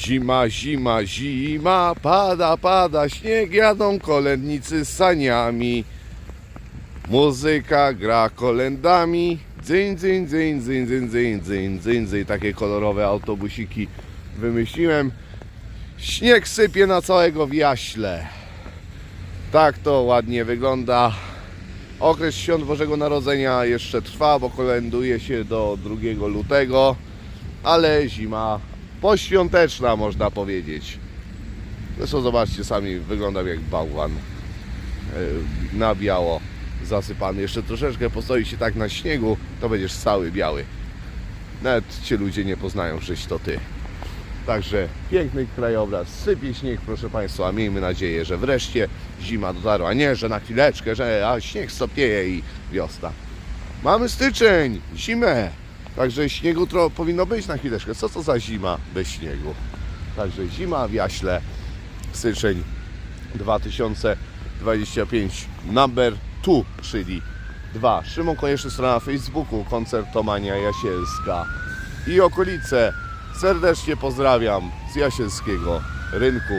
Zima, zima, zima, pada, pada śnieg, jadą kolędnicy z saniami. Muzyka gra kolendami, dzyń, dzyń, dzyń, dzyń, dzyń, dzyń, dzyń, dzyń, dzyń. Takie kolorowe autobusiki wymyśliłem. Śnieg sypie na całego wiaśle. Tak to ładnie wygląda. Okres świąt Bożego Narodzenia jeszcze trwa, bo kolenduje się do 2 lutego, ale zima poświąteczna można powiedzieć. Zresztą zobaczcie sami, wyglądam jak bałwan e, na biało zasypany. Jeszcze troszeczkę postoi się tak na śniegu, to będziesz cały biały. Nawet cię ludzie nie poznają, żeś to ty. Także piękny krajobraz, sypie śnieg, proszę Państwa. Miejmy nadzieję, że wreszcie zima dotarła. Nie, że na chwileczkę, że a śnieg stopnieje i wiosna. Mamy styczeń, zimę. Także śniegu tro powinno być na chwileczkę. Co to za zima bez śniegu? Także zima w Jaśle, styczeń 2025, number 2, czyli 2. Szymon Konieczny, strona na Facebooku, koncertomania Jasielska i okolice. Serdecznie pozdrawiam z Jasielskiego Rynku